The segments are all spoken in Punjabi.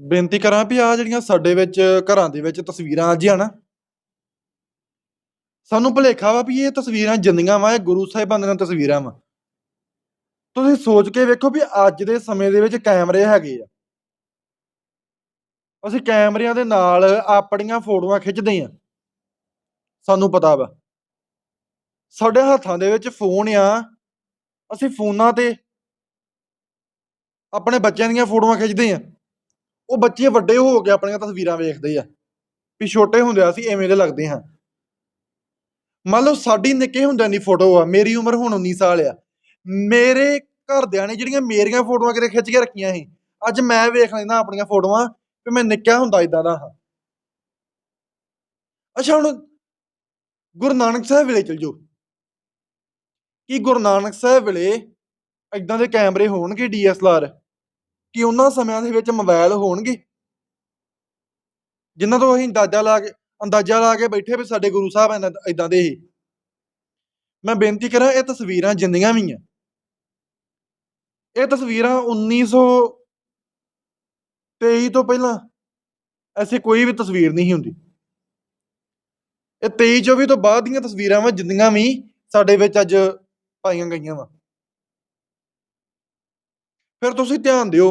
ਬੇਨਤੀ ਕਰਾਂ ਵੀ ਆ ਜਿਹੜੀਆਂ ਸਾਡੇ ਵਿੱਚ, ਘਰਾਂ ਦੇ ਵਿੱਚ ਤਸਵੀਰਾਂ ਅੱਜ ਆ ਨਾ। ਸਾਨੂੰ ਭੁਲੇਖਾ ਵਾ ਵੀ ਇਹ ਤਸਵੀਰਾਂ ਜਿੰਦੀਆਂ ਵਾ, ਇਹ ਗੁਰੂ ਸਾਹਿਬਾਨ ਦੀਆਂ ਤਸਵੀਰਾਂ ਵਾ। ਤੁਸੀਂ ਸੋਚ ਕੇ ਵੇਖੋ ਵੀ ਅੱਜ ਦੇ ਸਮੇਂ ਦੇ ਵਿੱਚ ਕੈਮਰੇ ਹੈਗੇ ਆ। ਅਸੀਂ ਕੈਮਰਿਆਂ ਦੇ ਨਾਲ ਆਪਣੀਆਂ ਫੋਟੋਆਂ ਖਿੱਚਦੇ ਆ। ਸਾਨੂੰ ਪਤਾ ਵਾ। ਸਾਡੇ ਹੱਥਾਂ ਦੇ ਵਿੱਚ ਫੋਨ ਆ। ਅਸੀਂ ਫੋਨਾਂ ਤੇ ਆਪਣੇ ਬੱਚਿਆਂ ਦੀਆਂ ਫੋਟੋਆਂ ਖਿੱਚਦੇ ਆ। ਉਹ ਬੱਚੇ ਵੱਡੇ ਹੋ ਕੇ ਆਪਣੀਆਂ ਤਸਵੀਰਾਂ ਵੇਖਦੇ ਆ, ਵੀ ਛੋਟੇ ਹੁੰਦੇ ਅਸੀਂ ਐਵੇਂ ਦੇ ਲੱਗਦੇ ਹਾਂ। ਮੰਨ ਲਓ ਸਾਡੀ ਨਿੱਕੇ ਹੁੰਦਿਆਂ ਦੀ ਫੋਟੋ ਆ, ਮੇਰੀ ਉਮਰ ਹੁਣ 19 ਸਾਲ ਆ। ਮੇਰੇ ਘਰਦਿਆਂ ਨੇ ਜਿਹੜੀਆਂ ਮੇਰੀਆਂ ਫੋਟੋਆਂ ਕਿਤੇ ਖਿੱਚ ਕੇ ਰੱਖੀਆਂ ਸੀ, ਅੱਜ ਮੈਂ ਵੇਖ ਲੈਂਦਾ ਆਪਣੀਆਂ ਫੋਟੋਆਂ ਵੀ ਮੈਂ ਨਿੱਕਾ ਹੁੰਦਾ ਇਦਾਂ ਦਾ ਹਾਂ। ਅੱਛਾ, ਹੁਣ ਗੁਰੂ ਨਾਨਕ ਸਾਹਿਬ ਵੇਲੇ ਚਲ ਜਾਓ। ਕੀ ਗੁਰੂ ਨਾਨਕ ਸਾਹਿਬ ਵੇਲੇ ਇਦਾਂ ਦੇ ਕੈਮਰੇ ਹੋਣਗੇ ਡੀਐਸਐਲਆਰ ਕਿ ਉਹਨਾਂ ਸਮਿਆਂ ਦੇ ਵਿੱਚ ਮੋਬਾਈਲ ਹੋਣਗੇ? ਜਿਨ੍ਹਾਂ ਤੋਂ ਅਸੀਂ ਅੰਦਾਜ਼ਾ ਲਾ ਕੇ, ਅੰਦਾਜ਼ਾ ਲਾ ਕੇ ਬੈਠੇ ਵੀ ਸਾਡੇ ਗੁਰੂ ਸਾਹਿਬ ਇਦਾਂ ਦੇ ਹੀ ਮੈਂ ਬੇਨਤੀ ਕਰਾਂ, ਇਹ ਤਸਵੀਰਾਂ ਜਿੰਦੀਆਂ ਵੀ ਆ। ਇਹ ਤਸਵੀਰਾਂ 1923 ਤੋਂ ਪਹਿਲਾਂ ਐਸੀ ਕੋਈ ਵੀ ਤਸਵੀਰ ਨਹੀਂ ਹੁੰਦੀ। ਇਹ 23 24 ਤੋਂ ਬਾਅਦ ਦੀਆਂ ਤਸਵੀਰਾਂ ਵਾ ਜਿੰਦੀਆਂ ਵੀ ਸਾਡੇ ਵਿੱਚ ਅੱਜ ਪਾਈਆਂ ਗਈਆਂ ਵਾ। ਫਿਰ ਤੁਸੀਂ ਧਿਆਨ ਦਿਓ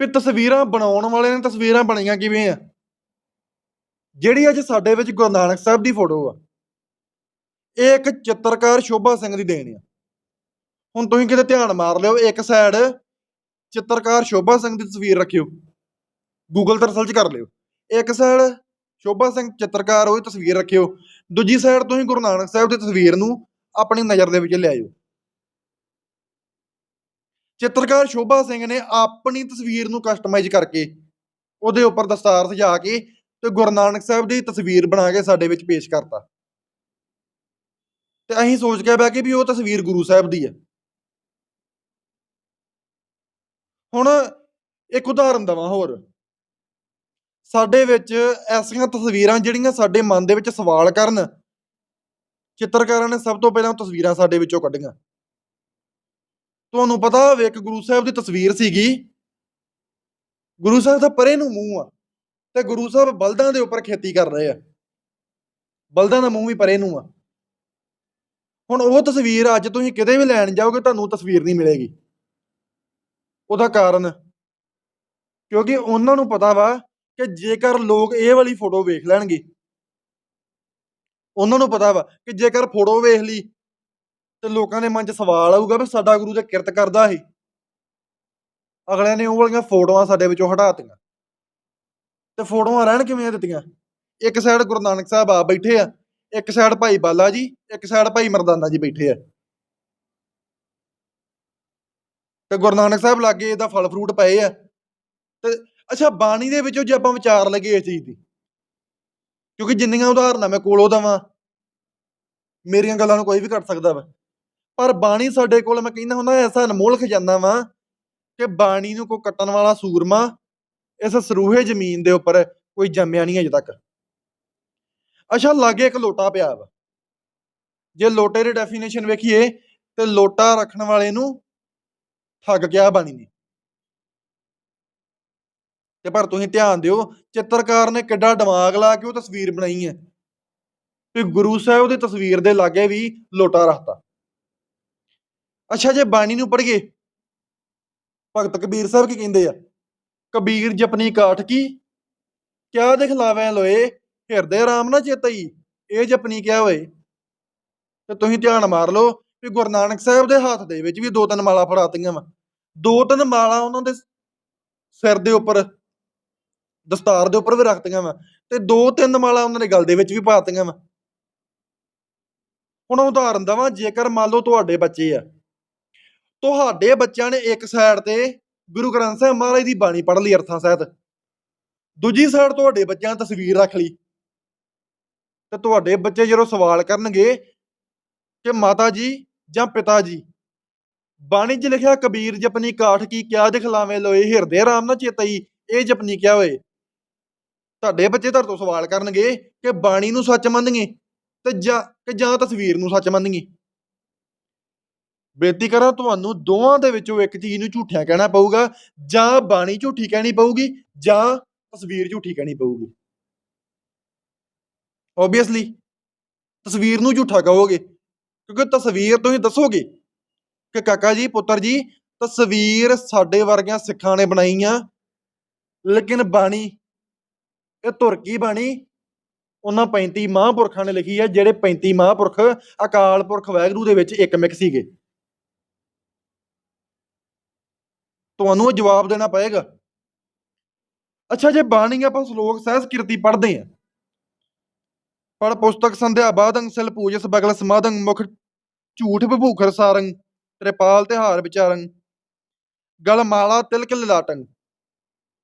ਵੀ ਤਸਵੀਰਾਂ ਬਣਾਉਣ ਵਾਲੇ ਨੇ ਤਸਵੀਰਾਂ ਬਣੀਆਂ ਕਿਵੇਂ ਆ। ਜਿਹੜੀ ਅੱਜ ਸਾਡੇ ਵਿੱਚ ਗੁਰੂ ਨਾਨਕ ਸਾਹਿਬ ਦੀ ਫੋਟੋ ਆ, ਇਹ ਇੱਕ ਚਿੱਤਰਕਾਰ ਸ਼ੋਭਾ ਸਿੰਘ ਦੀ ਦੇਣ ਆ। ਹੁਣ ਤੁਸੀਂ ਕਿਤੇ ਧਿਆਨ ਮਾਰ ਲਿਓ, ਇੱਕ ਸਾਈਡ ਚਿੱਤਰਕਾਰ ਸ਼ੋਭਾ ਸਿੰਘ ਦੀ ਤਸਵੀਰ ਰੱਖਿਓ ਗੂਗਲ ਤੇ ਸਰਚ ਕਰ ਲਿਓ। ਇੱਕ ਸਾਈਡ ਸ਼ੋਭਾ ਸਿੰਘ ਚਿੱਤਰਕਾਰ ਉਹਦੀ ਤਸਵੀਰ ਰੱਖਿਓ। ਦੂਜੀ ਸਾਈਡ ਤੁਸੀਂ ਗੁਰੂ ਨਾਨਕ ਸਾਹਿਬ ਦੀ ਤਸਵੀਰ ਨੂੰ ਆਪਣੀ ਨਜ਼ਰ ਦੇ ਵਿੱਚ ਲਿਆਇਓ ਚਿੱਤਰਕਾਰ ਸ਼ੋਭਾ ਸਿੰਘ ਨੇ ਆਪਣੀ ਤਸਵੀਰ ਨੂੰ ਕਸਟਮਾਈਜ਼ ਕਰਕੇ ਉਹਦੇ ਉੱਪਰ ਦਸਤਾਰ ਸਜਾ ਕੇ ਤੇ ਗੁਰੂ ਨਾਨਕ ਸਾਹਿਬ ਦੀ ਤਸਵੀਰ ਬਣਾ ਕੇ ਸਾਡੇ ਵਿੱਚ ਪੇਸ਼ ਕਰਤਾ। ਤੇ ਅਸੀਂ ਸੋਚ ਕੇ ਬਹਿ ਕੇ ਵੀ ਉਹ ਤਸਵੀਰ ਗੁਰੂ ਸਾਹਿਬ ਦੀ ਹੈ ਹੁਣ ਇੱਕ ਉਦਾਹਰਨ ਦਵਾਂ ਹੋਰ। ਸਾਡੇ ਵਿੱਚ ਐਸੀਆਂ ਤਸਵੀਰਾਂ ਜਿਹੜੀਆਂ ਸਾਡੇ ਮਨ ਦੇ ਵਿੱਚ ਸਵਾਲ ਕਰਨ, ਚਿੱਤਰਕਾਰਾਂ ਨੇ ਸਭ ਤੋਂ ਪਹਿਲਾਂ ਤਸਵੀਰਾਂ ਸਾਡੇ ਵਿੱਚੋਂ ਕੱਢੀਆਂ। ਤੁਹਾਨੂੰ ਪਤਾ ਹੋਵੇ, ਇੱਕ ਗੁਰੂ ਸਾਹਿਬ ਦੀ ਤਸਵੀਰ ਸੀਗੀ। ਗੁਰੂ ਸਾਹਿਬ ਦਾ ਪਰੇ ਨੂੰ ਮੂੰਹ ਆ ਤੇ ਗੁਰੂ ਸਾਹਿਬ ਬਲਦਾਂ ਦੇ ਉੱਪਰ ਖੇਤੀ ਕਰ ਰਹੇ ਆ। ਬਲਦਾਂ ਦਾ ਮੂੰਹ ਵੀ ਪਰੇ ਨੂੰ ਆ। ਹੁਣ ਉਹ ਤਸਵੀਰ ਅੱਜ ਤੁਸੀਂ ਕਿਤੇ ਵੀ ਲੈਣ ਜਾਓਗੇ, ਤੁਹਾਨੂੰ ਤਸਵੀਰ ਨਹੀਂ ਮਿਲੇਗੀ। ਉਹਦਾ ਕਾਰਨ? ਕਿਉਂਕਿ ਉਹਨਾਂ ਨੂੰ ਪਤਾ ਵਾ ਕਿ ਜੇਕਰ ਲੋਕ ਇਹ ਵਾਲੀ ਫੋਟੋ ਵੇਖ ਲੈਣਗੇ, ਉਹਨਾਂ ਨੂੰ ਪਤਾ ਵਾ ਕਿ ਜੇਕਰ ਫੋਟੋ ਵੇਖ ਲਈ ਤੇ ਲੋਕਾਂ ਦੇ ਮਨ 'ਚ ਸਵਾਲ ਆਊਗਾ ਵੀ ਸਾਡਾ ਗੁਰੂ ਤੇ ਕਿਰਤ ਕਰਦਾ ਸੀ। ਅਗਲਿਆਂ ਨੇ ਉਹ ਵਾਲੀਆਂ ਫੋਟੋਆਂ ਸਾਡੇ ਵਿੱਚੋਂ ਹਟਾਤੀਆਂ ਤੇ ਫੋਟੋਆਂ ਰਹਿਣ ਕਿਵੇਂ ਦਿੱਤੀਆਂ? ਇੱਕ ਸਾਈਡ ਗੁਰੂ ਨਾਨਕ ਸਾਹਿਬ ਆ ਬੈਠੇ ਆ, ਇੱਕ ਸਾਈਡ ਭਾਈ ਬਾਲਾ ਜੀ, ਇੱਕ ਸਾਈਡ ਭਾਈ ਮਰਦਾਨਾ ਜੀ ਬੈਠੇ ਆ। ਤੇ ਗੁਰੂ ਨਾਨਕ ਸਾਹਿਬ ਲਾਗੇ ਇਹਦਾ ਫਲ ਫਰੂਟ ਪਏ ਆ। ਤੇ ਅੱਛਾ, ਬਾਣੀ ਦੇ ਵਿੱਚੋਂ ਜੇ ਆਪਾਂ ਵਿਚਾਰ ਲਗੇ ਇਸ ਚੀਜ਼ ਦੀ, ਕਿਉਂਕਿ ਜਿੰਨੀਆਂ ਉਦਾਹਰਨਾਂ ਮੈਂ ਕੋਲੋਂ ਦਵਾਂ, ਮੇਰੀਆਂ ਗੱਲਾਂ ਨੂੰ ਕੋਈ ਵੀ ਕੱਟ ਸਕਦਾ ਵਾ। ਪਰ ਬਾਣੀ ਸਾਡੇ ਕੋਲ ਮੈਂ ਕਹਿੰਦਾ ਹੁੰਦਾ, ਐਸਾ ਅਨਮੋਲ ਖਜ਼ਾਨਾ ਵਾ ਕਿ ਬਾਣੀ ਨੂੰ ਕੋਈ ਕੱਟਣ ਵਾਲਾ ਸੂਰਮਾ ਇਸ ਸਰੂਹੇ ਜ਼ਮੀਨ ਦੇ ਉੱਪਰ ਕੋਈ ਜੰਮਿਆ ਨਹੀਂ ਅਜੇ ਤੱਕ। ਅੱਛਾ, ਲਾਗੇ ਇੱਕ ਲੋਟਾ ਪਿਆ ਵਾ। ਜੇ ਲੋਟੇ ਦੀ ਡੈਫੀਨੇਸ਼ਨ ਵੇਖੀਏ, ਤੇ ਲੋਟਾ ਰੱਖਣ ਵਾਲੇ ਨੂੰ ਠੱਗ ਗਿਆ ਬਾਣੀ ਨੇ। ਤੇ ਪਰ ਤੁਸੀਂ ਧਿਆਨ ਦਿਓ, ਚਿੱਤਰਕਾਰ ਨੇ ਕਿੱਡਾ ਦਿਮਾਗ ਲਾ ਕੇ ਉਹ ਤਸਵੀਰ ਬਣਾਈ ਹੈ। ਤੇ ਗੁਰੂ ਸਾਹਿਬ ਦੀ ਤਸਵੀਰ ਦੇ ਲਾਗੇ ਵੀ ਲੋਟਾ ਰੱਖਤਾ। ਅੱਛਾ, ਜੇ ਬਾਣੀ ਨੂੰ ਪੜ੍ਹੀਏ ਭਗਤ ਕਬੀਰ ਸਾਹਿਬ ਕੀ ਕਹਿੰਦੇ ਆ? ਕਬੀਰ ਜਪਨੀ ਕਾਠ ਕੀ? ਕਿਆ ਦਿਖਲਾਵੇਂ ਲੋਏ? ਹਿਰਦੇ ਆਰਾਮ ਨਾ ਚੇਤਈ। ਇਹ ਜਪਨੀ ਕਿਆ ਹੋਏ? ਤੇ ਤੁਸੀਂ ਧਿਆਨ ਮਾਰ ਲਓ ਵੀ ਗੁਰੂ ਨਾਨਕ ਸਾਹਿਬ ਦੇ ਹੱਥ ਦੇ ਵਿੱਚ ਵੀ ਦੋ ਤਿੰਨ ਮਾਲਾ ਫੜਾਤੀਆਂ ਵਾ। ਦੋ ਤਿੰਨ ਮਾਲਾ ਉਹਨਾਂ ਦੇ ਸਿਰ ਦੇ ਉੱਪਰ, ਦਸਤਾਰ ਦੇ ਉੱਪਰ ਵੀ ਰੱਖਤੀਆਂ ਵਾ। ਤੇ ਦੋ ਤਿੰਨ ਮਾਲਾ ਉਹਨਾਂ ਦੇ ਗਲ ਦੇ ਵਿੱਚ ਵੀ ਪਾਤੀਆਂ ਵਾ। ਹੁਣ ਉਦਾਹਰਨ ਦਵਾਂ, ਜੇਕਰ ਮੰਨ ਲਓ ਤੁਹਾਡੇ ਬੱਚੇ ਆ ਤੁਹਾਡੇ ਬੱਚਿਆਂ ਨੇ ਇੱਕ ਸਾਈਡ ਤੇ ਗੁਰੂ ਗ੍ਰੰਥ ਸਾਹਿਬ ਮਹਾਰਾਜ ਦੀ ਬਾਣੀ ਪੜ੍ਹ ਲਈ ਅਰਥਾਂ ਸਹਿਤ। ਦੂਜੀ ਸਾਈਡ ਤੁਹਾਡੇ ਬੱਚਿਆਂ ਨੇ ਤਸਵੀਰ ਰੱਖ ਲਈ। ਤੇ ਤੁਹਾਡੇ ਬੱਚੇ ਜਦੋਂ ਸਵਾਲ ਕਰਨਗੇ ਕਿ ਮਾਤਾ ਜੀ ਜਾਂ ਪਿਤਾ ਜੀ, ਬਾਣੀ 'ਚ ਲਿਖਿਆ ਕਬੀਰ ਜਪਨੀ ਕਾਠ ਕੀ ਕਿਆ ਦਿਖਲਾਵੇਂ ਲੋਏ ਹਿਰਦੇ ਆਰਾਮ ਨਾ ਚੇਤਈ, ਇਹ ਜਪਨੀ ਕਿਆ ਹੋਏ? ਤੁਹਾਡੇ ਬੱਚੇ ਤੁਹਾਡੇ ਤੋਂ ਸਵਾਲ ਕਰਨਗੇ ਕਿ ਬਾਣੀ ਨੂੰ ਸੱਚ ਮੰਨੀਏ ਤੇ ਜਾਂ, ਕਿ ਜਾਂ ਤਸਵੀਰ ਨੂੰ ਸੱਚ ਮੰਨੀਏ ਬੇਨਤੀ ਕਰਾਂ ਤੁਹਾਨੂੰ ਦੋਵਾਂ ਦੇ ਵਿੱਚੋਂ ਇੱਕ ਚੀਜ਼ ਨੂੰ ਝੂਠਿਆ ਕਹਿਣਾ ਪਊਗਾ, ਜਾਂ ਬਾਣੀ ਝੂਠੀ ਕਹਿਣੀ ਪਊਗੀ, ਜਾਂ ਤਸਵੀਰ ਝੂਠੀ ਕਹਿਣੀ ਪਊਗੀ। ਓਬਵੀਅਸਲੀ ਤਸਵੀਰ ਨੂੰ ਝੂਠਾ ਕਹੋਗੇ, ਕਿਉਂਕਿ ਤਸਵੀਰ ਤੁਸੀਂ ਦੱਸੋਗੇ। ਕਿ ਕਾਕਾ ਜੀ, ਪੁੱਤਰ ਜੀ, ਤਸਵੀਰ ਸਾਡੇ ਵਰਗਿਆਂ ਸਿੱਖਾਂ ਨੇ ਬਣਾਈਆਂ ਲੇਕਿਨ ਬਾਣੀ, ਇਹ ਤੁਰਕੀ ਬਾਣੀ? ਉਹਨਾਂ 35 ਮਹਾਂਪੁਰਖਾਂ ਨੇ ਲਿਖੀ ਹੈ ਜਿਹੜੇ 35 ਮਹਾਂਪੁਰਖ ਅਕਾਲ ਪੁਰਖ ਵਾਹਿਗੁਰੂ ਦੇ ਵਿੱਚ ਇੱਕ ਮਿਕ ਸੀਗੇ। ਤੁਹਾਨੂੰ ਉਹ ਜਵਾਬ ਦੇਣਾ ਪਏਗਾ। ਅੱਛਾ, ਜੇ ਬਾਣੀ ਆਪਾਂ ਸ਼ਲੋਕ ਸਹਿਜ ਕੀਰਤੀ ਪੜ੍ਹਦੇ ਆ ਪੜ ਪੁਸਤਕ ਸੰਧਿਆ ਬਾਦੰ ਸਿਲ ਪੂਜਸ ਬਗਲ ਸਮਾਦੰ ਮੁਖ ਝੂਠ ਵਿਭੂਖਰ ਸਾਰੰ ਤ੍ਰਿਪਾਲ ਤਿਹਾਰ ਵਿਚਾਰੰ ਗਲ ਮਾਲਾ ਤਿਲਕ ਲਲਾਟੰ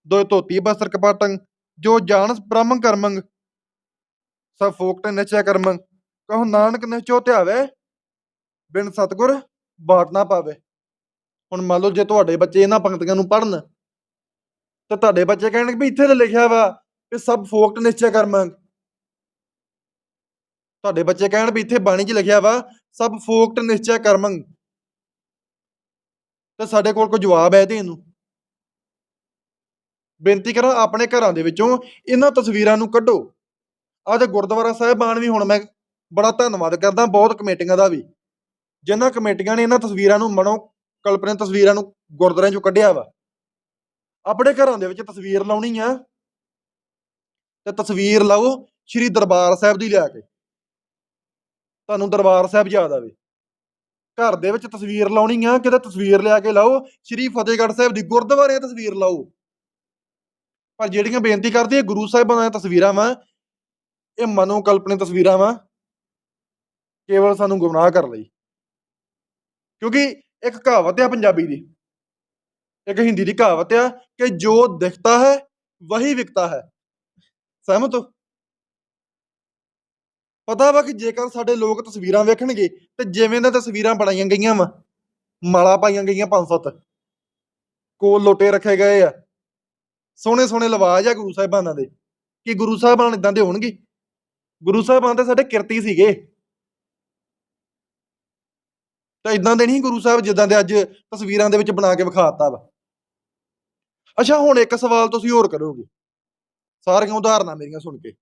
ਦੋਇ ਧੋਤੀ ਬਸਰ ਕਪਾਟੰ ਜੋ ਜਾਣਸ ਬ੍ਰਹਮ ਕਰਮੰ ਸਭ ਫੋਕਟ ਨਿਚੈ ਕਰਮੰ। ਕਹੋ ਨਾਨਕ ਨਿਚੋ ਧਿਆਵੇ, ਬਿਨ ਸਤਗੁਰ ਬਾਟ ਨਾ ਪਾਵੇ। ਹੁਣ ਮੰਨ ਲਓ ਜੇ ਤੁਹਾਡੇ ਬੱਚੇ ਇਹਨਾਂ ਪੰਕਤੀਆਂ ਨੂੰ ਪੜ੍ਹਨ, ਤਾਂ ਤੁਹਾਡੇ ਬੱਚੇ ਕਹਿਣਗੇ ਵੀ ਇੱਥੇ ਤਾਂ ਲਿਖਿਆ ਵਾ ਕਿ ਸਭ ਫੋਕਟ ਨਿਚੈ ਕਰਮੰ। ਤੁਹਾਡੇ ਬੱਚੇ ਕਹਿਣ ਵੀ ਇੱਥੇ ਬਾਣੀ 'ਚ ਲਿਖਿਆ ਵਾ, ਸਭ ਫੋਕਟ ਨਿਸ਼ਚੈ ਕਰਮੰ। ਤੇ ਸਾਡੇ ਕੋਲ ਕੋਈ ਜਵਾਬ ਹੈ ਦੇਣ ਨੂੰ ਬੇਨਤੀ ਕਰਾਂ ਆਪਣੇ ਘਰਾਂ ਦੇ ਵਿੱਚੋਂ ਇਹਨਾਂ ਤਸਵੀਰਾਂ ਨੂੰ ਕੱਢੋ। ਆਹ ਤੇ ਗੁਰਦੁਆਰਾ ਸਾਹਿਬਾਨ ਵੀ ਹੁਣ ਮੈਂ ਬੜਾ ਧੰਨਵਾਦ ਕਰਦਾ, ਬਹੁਤ ਕਮੇਟੀਆਂ ਦਾ ਵੀ। ਜਿਨ੍ਹਾਂ ਕਮੇਟੀਆਂ ਨੇ ਇਹਨਾਂ ਤਸਵੀਰਾਂ ਨੂੰ ਮਨੋ ਕਲਪਨਾ ਤਸਵੀਰਾਂ ਨੂੰ ਗੁਰਦੁਆਰਿਆਂ ਚੋਂ ਕੱਢਿਆ ਵਾ। ਆਪਣੇ ਘਰਾਂ ਦੇ ਵਿੱਚ ਤਸਵੀਰ ਲਾਉਣੀ ਆ। ਤੇ ਤਸਵੀਰ ਲਾਓ ਸ਼੍ਰੀ ਦਰਬਾਰ ਸਾਹਿਬ ਦੀ ਲਿਆ ਕੇ। ਤੁਹਾਨੂੰ ਦਰਬਾਰ ਸਾਹਿਬ ਯਾਦ ਆਵੇ। ਘਰ ਦੇ ਵਿੱਚ ਤਸਵੀਰ ਲਾਉਣੀ ਆ, ਕਿਤੇ ਤਸਵੀਰ ਲਿਆ ਕੇ ਲਾਓ, ਸ਼੍ਰੀ ਫਤਿਹਗੜ੍ਹ ਸਾਹਿਬ ਦੀ ਗੁਰਦੁਆਰੇ ਤਸਵੀਰ ਲਾਓ। ਪਰ ਜਿਹੜੀਆਂ ਬੇਨਤੀ ਕਰਦੀ ਹੈ ਗੁਰੂ ਸਾਹਿਬਾਂ ਦੀਆਂ ਤਸਵੀਰਾਂ ਵਾ, ਇਹ ਮਨੋ ਕਲਪਨਾ ਤਸਵੀਰਾਂ ਵਾ। ਕੇਵਲ ਸਾਨੂੰ ਗੁੰਮਰਾਹ ਕਰ ਲਈ। ਕਿਉਂਕਿ ਇੱਕ ਕਹਾਵਤ ਹੈ ਪੰਜਾਬੀ ਦੀ। ਇੱਕ ਹਿੰਦੀ ਦੀ ਕਹਾਵਤ ਹੈ ਕਿ ਜੋ ਦਿਖਤਾ ਹੈ, ਵਹੀ ਵਿਕਤਾ ਹੈ। ਸਹਿਮਤ ਹੋ? ਪਤਾ ਵਾ ਕਿ ਜੇਕਰ ਸਾਡੇ ਲੋਕ ਤਸਵੀਰਾਂ ਵੇਖਣਗੇ, ਤੇ ਜਿਵੇਂ ਦਾ ਤਸਵੀਰਾਂ ਬਣਾਈਆਂ ਗਈਆਂ ਵਾ, ਮਾਲਾ ਪਾਈਆਂ ਗਈਆਂ ਪੰਜ ਸੱਤ, ਕੋਲ ਲੋਟੇ ਰੱਖੇ ਗਏ ਆ। ਸੋਹਣੇ ਸੋਹਣੇ ਲਵਾਜ ਆ ਗੁਰੂ ਸਾਹਿਬਾਨਾਂ ਦੇ। ਕਿ ਗੁਰੂ ਸਾਹਿਬਾਨ ਇਦਾਂ ਦੇ ਹੋਣਗੇ? ਗੁਰੂ ਸਾਹਿਬਾਨ ਤੇ ਸਾਡੇ ਕਿਰਤੀ ਸੀਗੇ। ਤਾਂ ਇਦਾਂ ਦੇ ਨਹੀਂ ਗੁਰੂ ਸਾਹਿਬ ਜਿੱਦਾਂ ਦੇ ਅੱਜ ਤਸਵੀਰਾਂ ਦੇ ਵਿੱਚ ਬਣਾ ਕੇ ਵਿਖਾਤਾ ਵਾ। ਅੱਛਾ, ਹੁਣ ਇੱਕ ਸਵਾਲ ਤੁਸੀਂ ਹੋਰ ਕਰੋਗੇ। ਸਾਰੀਆਂ ਉਦਾਹਰਨਾਂ ਮੇਰੀਆਂ ਸੁਣ ਕੇ।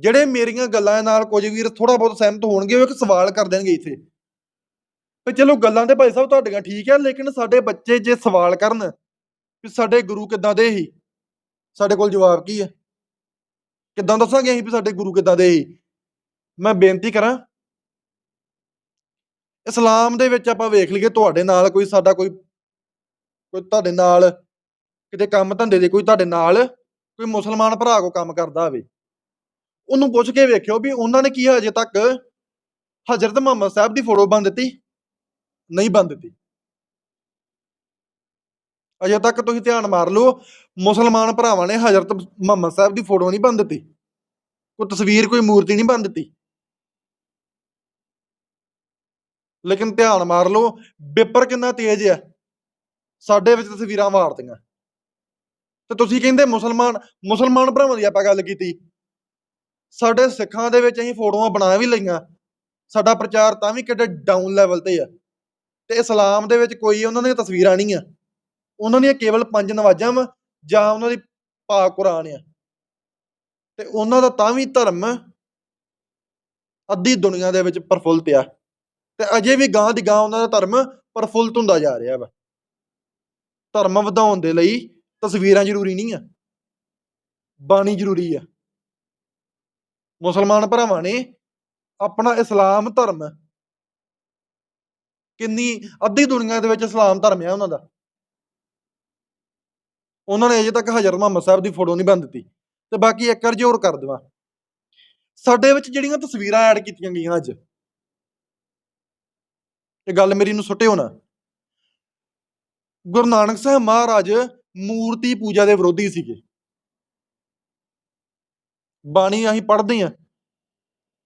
ਜਿਹੜੇ ਮੇਰੀਆਂ ਗੱਲਾਂ ਨਾਲ ਕੁਝ ਵੀਰ ਥੋੜਾ ਬਹੁਤ ਸਹਿਮਤ ਹੋਣਗੇ, ਉਹ ਇੱਕ ਸਵਾਲ ਕਰ ਦੇਣਗੇ ਇੱਥੇ। ਤੇ ਚਲੋ ਗੱਲਾਂ ਤੇ ਭਾਈ ਸਾਹਿਬ ਤੁਹਾਡੀਆਂ ਠੀਕ ਆ, ਲੇਕਿਨ ਸਾਡੇ ਬੱਚੇ ਜੇ ਸਵਾਲ ਕਰਨ ਵੀ ਸਾਡੇ ਗੁਰੂ ਕਿੱਦਾਂ ਦੇ ਸੀ, ਸਾਡੇ ਕੋਲ ਜਵਾਬ ਕੀ ਹੈ ਕਿੱਦਾਂ ਦੱਸਾਂਗੇ ਅਸੀਂ ਵੀ ਸਾਡੇ ਗੁਰੂ ਕਿੱਦਾਂ ਦੇ ਸੀ? ਮੈਂ ਬੇਨਤੀ ਕਰਾਂ ਇਸਲਾਮ ਦੇ ਵਿੱਚ ਆਪਾਂ ਵੇਖ ਲਈਏ ਤੁਹਾਡੇ ਨਾਲ ਕੋਈ ਸਾਡਾ ਕੋਈ ਕੋਈ ਤੁਹਾਡੇ ਨਾਲ ਕਿਤੇ ਕੰਮ ਧੰਦੇ ਦੇ, ਕੋਈ ਤੁਹਾਡੇ ਨਾਲ ਕੋਈ ਮੁਸਲਮਾਨ ਭਰਾ ਕੋ ਕੰਮ ਕਰਦਾ ਹੋਵੇ, ਉਹਨੂੰ ਪੁੱਛ ਕੇ ਵੇਖਿਓ ਵੀ ਉਹਨਾਂ ਨੇ ਕੀ ਹਜੇ ਤੱਕ ਹਜ਼ਰਤ ਮੁਹੰਮਦ ਸਾਹਿਬ ਦੀ ਫੋਟੋ ਬੰਨ ਦਿੱਤੀ, ਨਹੀਂ ਬੰਦ ਦਿੱਤੀ। ਅਜੇ ਤੱਕ ਤੁਸੀਂ ਧਿਆਨ ਮਾਰ ਲਓ, ਮੁਸਲਮਾਨ ਭਰਾਵਾਂ ਨੇ ਹਜ਼ਰਤ ਮੁਹੰਮਦ ਸਾਹਿਬ ਦੀ ਫੋਟੋ ਨਹੀਂ ਬੰਨ ਦਿੱਤੀ, ਕੋਈ ਤਸਵੀਰ, ਕੋਈ ਮੂਰਤੀ ਨਹੀਂ ਬੰਨ ਦਿੱਤੀ। ਲੇਕਿਨ ਧਿਆਨ ਮਾਰ ਲਓ ਪੇਪਰ ਕਿੰਨਾ ਤੇਜ਼ ਆ। ਸਾਡੇ ਵਿੱਚ ਤਸਵੀਰਾਂ ਮਾਰਦੀਆਂ ਤੇ ਤੁਸੀਂ ਕਹਿੰਦੇ ਮੁਸਲਮਾਨ ਮੁਸਲਮਾਨ ਭਰਾਵਾਂ ਦੀ ਆਪਾਂ ਗੱਲ ਕੀਤੀ। ਸਾਡੇ ਸਿੱਖਾਂ ਦੇ ਵਿੱਚ ਅਸੀਂ ਫੋਟੋਆਂ ਬਣਾ ਵੀ ਲਈਆਂ। ਸਾਡਾ ਪ੍ਰਚਾਰ ਤਾਂ ਵੀ ਕਿੱਡੇ ਡਾਊਨ ਲੈਵਲ ਤੇ ਆ। ਤੇ ਇਸਲਾਮ ਦੇ ਵਿੱਚ ਕੋਈ ਉਹਨਾਂ ਦੀਆਂ ਤਸਵੀਰਾਂ ਨਹੀਂ ਆ। ਉਹਨਾਂ ਦੀਆਂ ਕੇਵਲ ਪੰਜ ਨਵਾਜ਼ਾਂ ਵਾ, ਜਾਂ ਉਹਨਾਂ ਦੀ ਪਾਕ ਕੁਰਾਨ ਆ। ਤੇ ਉਹਨਾਂ ਦਾ ਤਾਂ ਵੀ ਧਰਮ ਅੱਧੀ ਦੁਨੀਆ ਦੇ ਵਿੱਚ ਪ੍ਰਫੁੱਲਤ ਆ। ਤੇ ਅਜੇ ਵੀ ਗਾਂ ਦੀ ਗਾਂ ਉਹਨਾਂ ਦਾ ਧਰਮ ਪ੍ਰਫੁੱਲਤ ਹੁੰਦਾ ਜਾ ਰਿਹਾ ਵਾ। ਧਰਮ ਵਧਾਉਣ ਦੇ ਲਈ ਤਸਵੀਰਾਂ ਜ਼ਰੂਰੀ ਨਹੀਂ ਆ। ਬਾਣੀ ਜ਼ਰੂਰੀ ਆ। ਮੁਸਲਮਾਨ ਭਰਾਵਾਂ ਨੇ ਆਪਣਾ ਇਸਲਾਮ ਧਰਮ ਕਿੰਨੀ ਅੱਧੀ ਦੁਨੀਆ ਦੇ ਵਿੱਚ ਇਸਲਾਮ ਧਰਮ ਆ ਉਹਨਾਂ ਦਾ। ਉਹਨਾਂ ਨੇ ਅਜੇ ਤੱਕ ਹਜ਼ਰਤ ਮੁਹੰਮਦ ਸਾਹਿਬ ਦੀ ਫੋਟੋ ਨਹੀਂ ਬੰਨ ਦਿੱਤੀ ਤੇ ਬਾਕੀ ਇੱਕ ਵਾਰ ਜ਼ੋਰ ਕਰ ਦੇਵਾਂ। ਸਾਡੇ ਵਿੱਚ ਜਿਹੜੀਆਂ ਤਸਵੀਰਾਂ ਐਡ ਕੀਤੀਆਂ ਗਈਆਂ ਅੱਜ ਇਹ ਗੱਲ ਮੇਰੀ ਨੂੰ ਸੁੱਟਿਓ ਨਾ। ਗੁਰੂ ਨਾਨਕ ਸਾਹਿਬ ਮਹਾਰਾਜ ਮੂਰਤੀ ਪੂਜਾ ਦੇ ਵਿਰੋਧੀ ਸੀਗੇ। ਬਾਣੀ ਅਸੀਂ ਪੜ੍ਹਦੇ ਹਾਂ।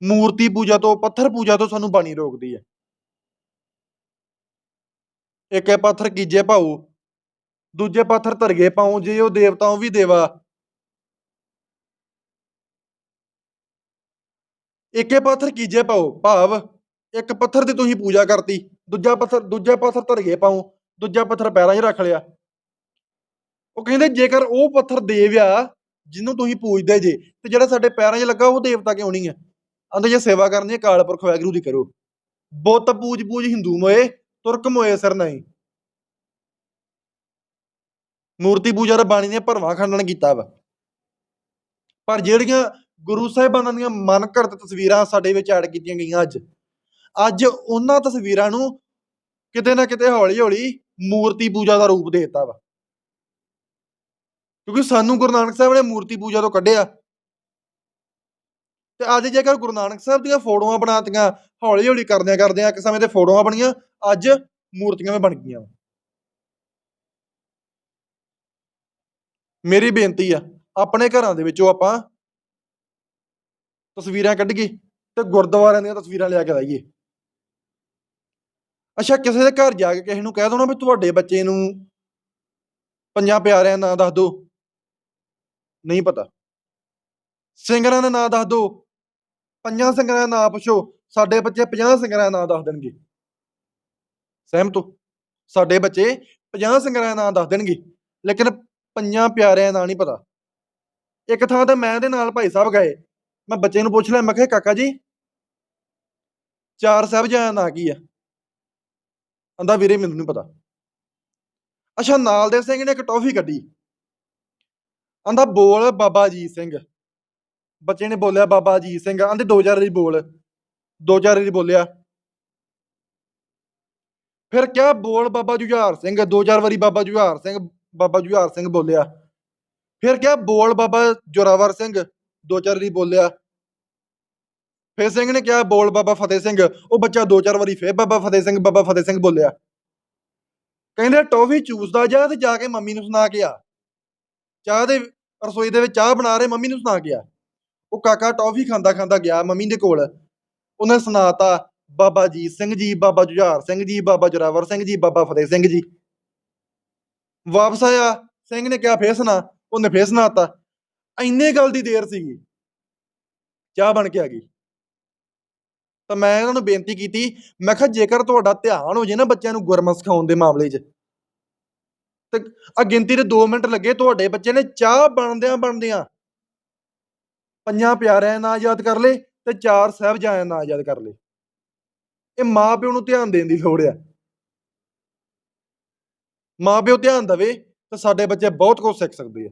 ਮੂਰਤੀ ਪੂਜਾ ਤੋਂ ਪੱਥਰ ਪੂਜਾ ਤੋਂ ਸਾਨੂੰ ਬਾਣੀ ਰੋਕਦੀ ਹੈ। ਇੱਕ ਹੈ ਪੱਥਰ ਕੀਜੇ ਭਾਉ ਦੂਜੇ ਪੱਥਰ ਧਰਗੇ ਪਾਉ, ਜੇ ਉਹ ਦੇਵਤਾ ਵੀ ਦੇਵਾ। ਇੱਕੇ ਪੱਥਰ ਕੀਜੇ ਪਾਓ ਭਾਵ। ਇੱਕ ਪੱਥਰ ਦੀ ਤੁਸੀਂ ਪੂਜਾ ਕਰਤੀ, ਦੂਜਾ ਪੱਥਰ ਦੂਜਾ ਪੱਥਰ ਧਰਗੇ ਪਾਉ, ਦੂਜਾ ਪੱਥਰ ਪੈਰਾਂ 'ਚ ਰੱਖ ਲਿਆ। ਉਹ ਕਹਿੰਦੇ ਜੇਕਰ ਉਹ ਪੱਥਰ ਦੇਵ ਆ, ਜਿਹਨੂੰ ਤੁਸੀਂ ਪੂਜਦੇ ਜੇ, ਤੇ ਜਿਹੜਾ ਸਾਡੇ ਪੈਰਾਂ 'ਚ ਲੱਗਾ ਉਹ ਦੇਵਤਾ ਕਿਉਂ ਨਹੀਂ ਆ? ਆਂਦੇ ਜੇ ਸੇਵਾ ਕਰਨੀ ਹੈ ਕਾਲ ਪੁਰਖ ਵਾਹਿਗੁਰੂ ਦੀ ਕਰੋ। ਬੁੱਤ ਪੂਜ ਪੂਜ ਹਿੰਦੂ ਮੋਏ, ਤੁਰਕ ਮੋਏ ਸਰ ਨਹੀਂ। ਮੂਰਤੀ ਪੂਜਾ ਦਾ ਬਾਣੀ ਨੇ ਭਰਵਾਂ ਖੰਡਨ ਕੀਤਾ ਵਾ। ਪਰ ਜਿਹੜੀਆਂ ਗੁਰੂ ਸਾਹਿਬਾਨਾਂ ਦੀਆਂ ਮਨ ਘੜਤ ਤਸਵੀਰਾਂ ਸਾਡੇ ਵਿੱਚ ਐਡ ਕੀਤੀਆਂ ਗਈਆਂ ਅੱਜ ਅੱਜ ਉਹਨਾਂ ਤਸਵੀਰਾਂ ਨੂੰ ਕਿਤੇ ਨਾ ਕਿਤੇ ਹੌਲੀ ਹੌਲੀ ਮੂਰਤੀ ਪੂਜਾ ਦਾ ਰੂਪ ਦੇ ਦਿੱਤਾ ਵਾ। ਕਿਉਂਕਿ ਸਾਨੂੰ ਗੁਰੂ ਨਾਨਕ ਸਾਹਿਬ ਨੇ ਮੂਰਤੀ ਪੂਜਾ ਤੋਂ ਕੱਢਿਆ। ਤੇ ਅੱਜ ਜੇਕਰ ਗੁਰੂ ਨਾਨਕ ਸਾਹਿਬ ਦੀਆਂ ਫੋਟੋਆਂ ਬਣਾਤੀਆਂ ਹੌਲੀ ਹੌਲੀ ਕਰਦਿਆਂ ਕਰਦਿਆਂ ਇੱਕ ਸਮੇਂ ਤੇ ਫੋਟੋਆਂ ਬਣੀਆਂ, ਅੱਜ ਮੂਰਤੀਆਂ ਵੀ ਬਣ ਗਈਆਂ। ਮੇਰੀ ਬੇਨਤੀ ਆ, ਆਪਣੇ ਘਰਾਂ ਦੇ ਵਿੱਚੋਂ ਆਪਾਂ ਤਸਵੀਰਾਂ ਕੱਢੀਏ ਤੇ ਗੁਰਦੁਆਰਿਆਂ ਦੀਆਂ ਤਸਵੀਰਾਂ ਲਿਆ ਕੇ ਲਾਈਏ। ਅੱਛਾ, ਕਿਸੇ ਦੇ ਘਰ ਜਾ ਕੇ ਕਿਸੇ ਨੂੰ ਕਹਿ ਦੋ ਨਾ ਵੀ ਤੁਹਾਡੇ ਬੱਚੇ ਨੂੰ ਪੰਜਾਂ ਪਿਆਰਿਆਂ ਦਾ ਨਾਂ ਦੱਸ ਦਿਓ। ਨਹੀਂ ਪਤਾ। ਸਿੰਗਰਾਂ ਦਾ ਨਾਂ ਦੱਸ ਦਿਓ। ਪੰਜਾਂ ਸਿੰਗਰਾਂ ਦਾ ਨਾਂ ਪੁੱਛੋ। ਸਾਡੇ ਬੱਚੇ 50 ਸਿੰਗਰਾਂ ਦਾ ਨਾਂ ਦੱਸ ਦੇਣਗੇ। ਸਹਿਮਤ ਹੋ? ਸਾਡੇ ਬੱਚੇ 50 ਸਿੰਗਰਾਂ ਦਾ ਨਾਂ ਦੱਸ ਦੇਣਗੇ। ਲੇਕਿਨ ਪੰਜਾਂ ਪਿਆਰਿਆਂ ਦਾ ਨਹੀਂ ਪਤਾ। ਇੱਕ ਥਾਂ ਤੇ ਮੈਂ ਦੇ ਨਾਲ ਭਾਈ ਸਾਹਿਬ ਗਏ। ਮੈਂ ਬੱਚੇ ਨੂੰ ਪੁੱਛ ਲਿਆ, ਮੈਂ ਕਿਹਾ ਕਾਕਾ ਜੀ, ਚਾਰ ਸਾਹਿਬਜ਼ਾਦਿਆਂ ਦਾ ਨਾਂ ਕੀ ਆ? ਕਹਿੰਦਾ, ਵੀਰੇ, ਮੈਨੂੰ ਨਹੀਂ ਪਤਾ। ਅੱਛਾ ਨਾਲਦੇਵ ਸਿੰਘ ਨੇ ਇੱਕ ਟੌਫੀ ਕੱਢੀ। ਕਹਿੰਦਾ, ਬੋਲ ਬਾਬਾ ਅਜੀਤ ਸਿੰਘ। ਬੱਚੇ ਨੇ ਬੋਲਿਆ, ਬਾਬਾ ਅਜੀਤ ਸਿੰਘ ਕਹਿੰਦੇ ਦੋ ਚਾਰ ਵਾਰੀ ਬੋਲ। ਦੋ ਚਾਰ ਵਾਰੀ ਬੋਲਿਆ। ਫਿਰ ਕਿਹਾ, ਬੋਲ ਬਾਬਾ ਜੁਝਾਰ ਸਿੰਘ। ਦੋ ਚਾਰ ਵਾਰੀ ਬਾਬਾ ਜੁਝਾਰ ਸਿੰਘ, ਬਾਬਾ ਜੁਝਾਰ ਸਿੰਘ ਬੋਲਿਆ। ਫਿਰ ਕਿਹਾ, ਬੋਲ ਬਾਬਾ ਜੋਰਾਵਰ ਸਿੰਘ। ਦੋ ਚਾਰ ਵਾਰੀ ਬੋਲਿਆ। ਫਿਰ ਸਿੰਘ ਨੇ ਕਿਹਾ, ਬੋਲ ਬਾਬਾ ਫਤਿਹ ਸਿੰਘ। ਉਹ ਬੱਚਾ ਦੋ ਚਾਰ ਵਾਰੀ ਫੇਰ ਬਾਬਾ ਫਤਿਹ ਸਿੰਘ, ਬਾਬਾ ਫਤਿਹ ਸਿੰਘ ਬੋਲਿਆ। ਕਹਿੰਦੇ ਟੋਫੀ ਚੂਸਦਾ ਜਾ ਤੇ ਜਾ ਕੇ ਮੰਮੀ ਨੂੰ ਸੁਣਾ ਕੇ ਆ। ਚਾਹ ਦੇ ਰਸੋਈ ਦੇ ਵਿੱਚ ਚਾਹ ਬਣਾ ਰਹੇ, ਮੰਮੀ ਨੂੰ ਸੁਣਾ ਕੇ ਆ। ਉਹ ਕਾਕਾ ਟੌਫੀ ਖਾਂਦਾ ਖਾਂਦਾ ਗਿਆ ਮੰਮੀ ਦੇ ਕੋਲ। ਉਹਨੇ ਸੁਣਾਤਾ, ਬਾਬਾ ਜੀਤ ਸਿੰਘ ਜੀ, ਬਾਬਾ ਜੁਝਾਰ ਸਿੰਘ ਜੀ, ਬਾਬਾ ਜੋਰਾਵਰ ਸਿੰਘ ਜੀ, ਬਾਬਾ ਫਤਿਹ ਸਿੰਘ ਜੀ। ਵਾਪਸ ਆਇਆ, ਸਿੰਘ ਨੇ ਕਿਹਾ, ਫੇਰ ਸੁਣਾ। ਉਹਨੇ ਫੇਰ ਸੁਣਾਤਾ। ਇੰਨੇ ਗੱਲ ਦੀ ਦੇਰ ਸੀਗੀ। ਚਾਹ ਬਣ ਕੇ ਆ ਗਈ। ਤਾਂ ਮੈਂ ਇਹਨਾਂ ਨੂੰ ਬੇਨਤੀ ਕੀਤੀ, ਮੈਂ ਕਿਹਾ ਜੇਕਰ ਤੁਹਾਡਾ ਧਿਆਨ ਹੋ ਜੇ ਨਾ ਬੱਚਿਆਂ ਨੂੰ ਗੁਰਮਤ ਸਿਖਾਉਣ ਦੇ ਮਾਮਲੇ 'ਚ, ਤੇ ਆ ਗਿਣਤੀ ਦੇ 2 ਮਿੰਟ ਲੱਗੇ, ਤੁਹਾਡੇ ਬੱਚੇ ਨੇ ਚਾਹ ਬਣਦਿਆਂ ਬਣਦਿਆਂ ਪੰਜਾਂ ਪਿਆਰਿਆਂ ਦਾ ਨਾਂ ਯਾਦ ਕਰ ਲੇ ਤੇ ਚਾਰ ਸਾਹਿਬਜ਼ਾਦਿਆਂ ਦਾ ਨਾਂ ਯਾਦ ਕਰ ਲੇ ਇਹ ਮਾਂ ਪਿਓ ਨੂੰ ਧਿਆਨ ਦੇਣ ਦੀ ਲੋੜ ਆ। ਮਾਂ ਪਿਓ ਧਿਆਨ ਦੇਵੇ ਤਾਂ ਸਾਡੇ ਬੱਚੇ ਬਹੁਤ ਕੁਝ ਸਿੱਖ ਸਕਦੇ ਆ।